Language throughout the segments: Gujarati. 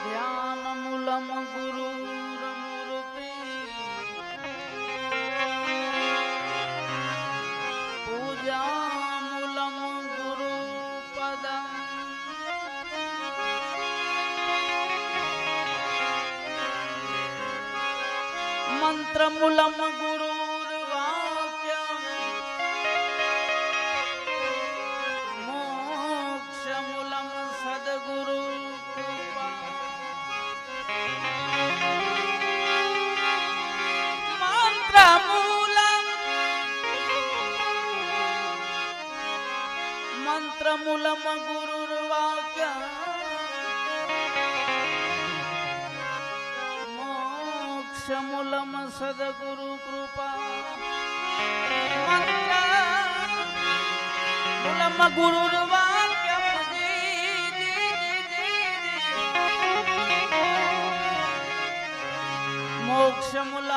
ધ્યાનમૂલમ ગુરુમૂર્તિ પૂજામૂલમ ગુરુ પદ. મંત્રમૂલમ मोक्षमूलम सद्गुरु कृपा मूलम गुरुर्वा मोक्षमूल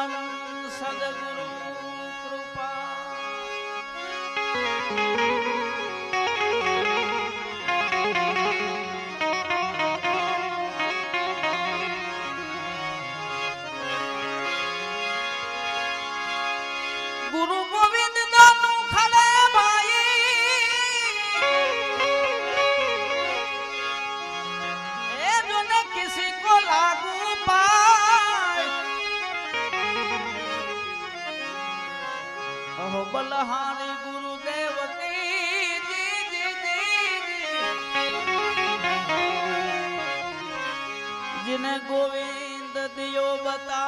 जिन गोविंद दियो बता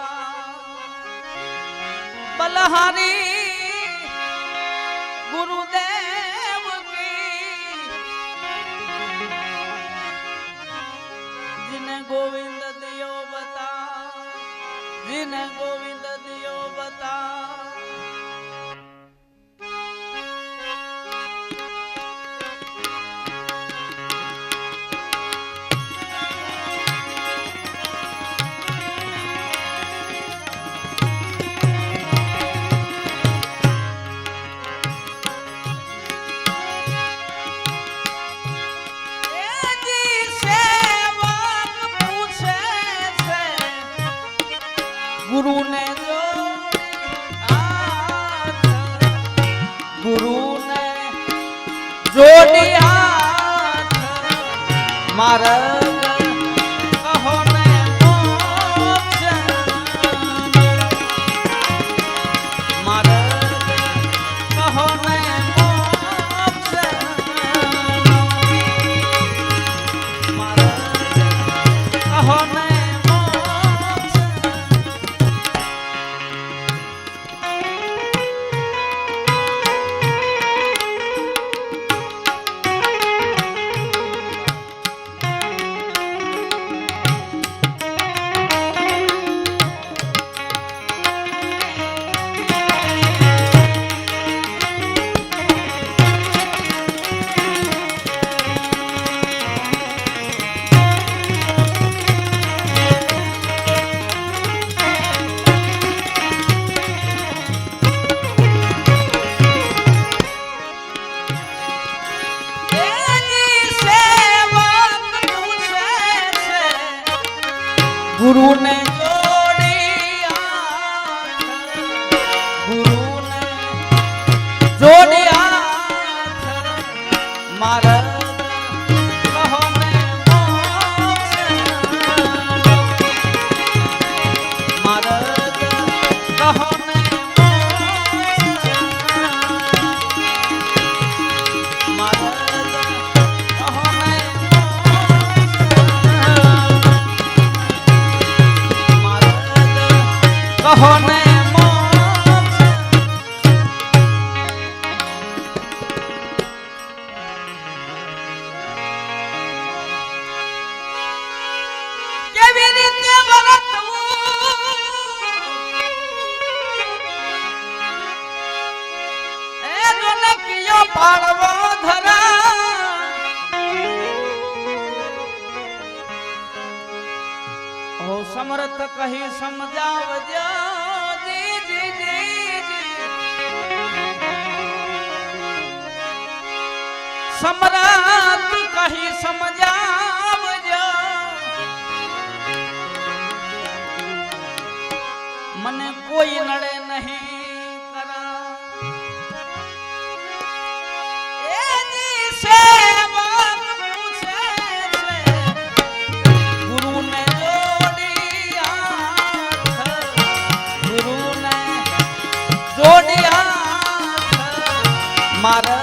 बलहारी गुरुदेव की जिन गोविंद दियो बता जिन गोविंद ગોડિયા મારા મૂર્ત કહી સમજાવજો સમરાત કહી સમજાવજો મને કોઈ નડે i don't Father.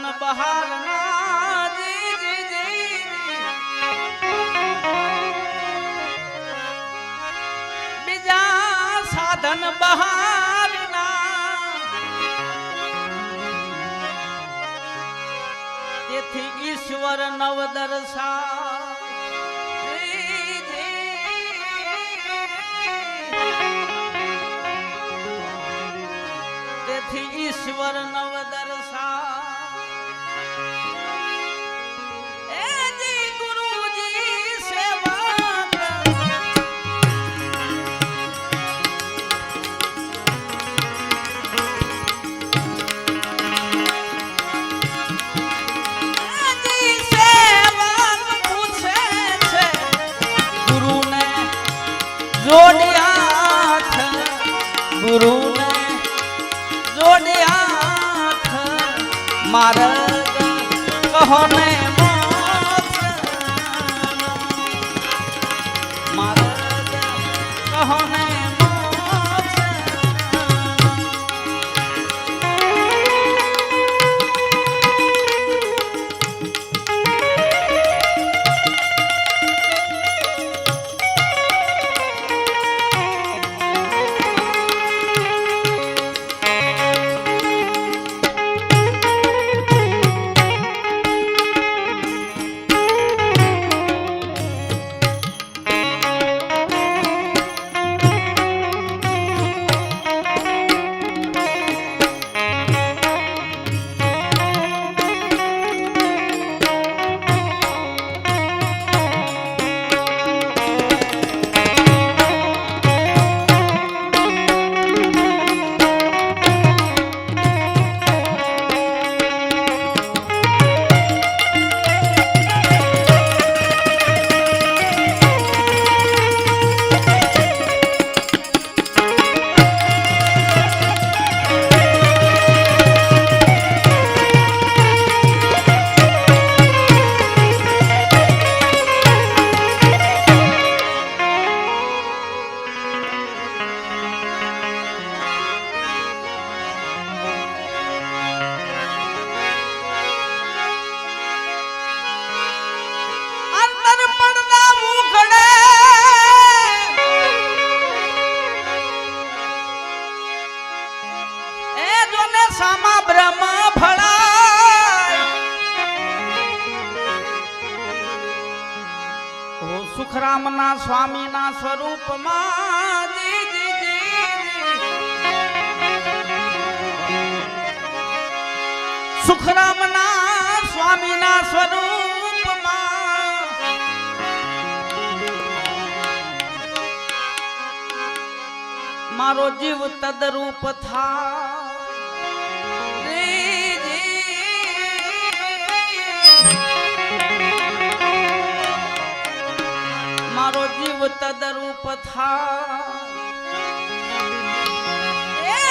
વતન બહાર બીજા સાધન બહાર તેથી ઈશ્વર નવ દર્શા તેથી ઈશ્વર નવ માર્ગ કહો ને સામા બ્રહ્મ ફળાય ઓ સુખરામના સ્વામીના સ્વરૂપમાં સુખરામના સ્વામીના સ્વરૂપમાં. મારો જીવ તદરૂપ થા મારો જીવ તદરૂપ થા એ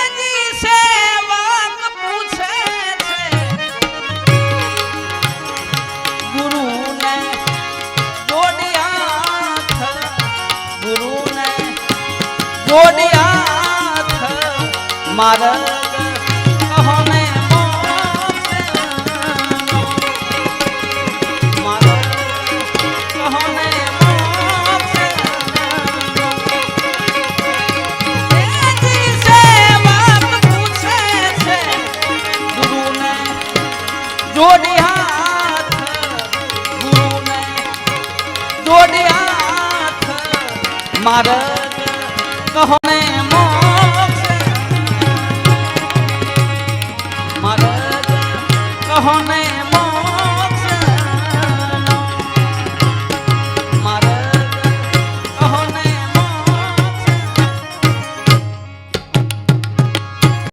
મારા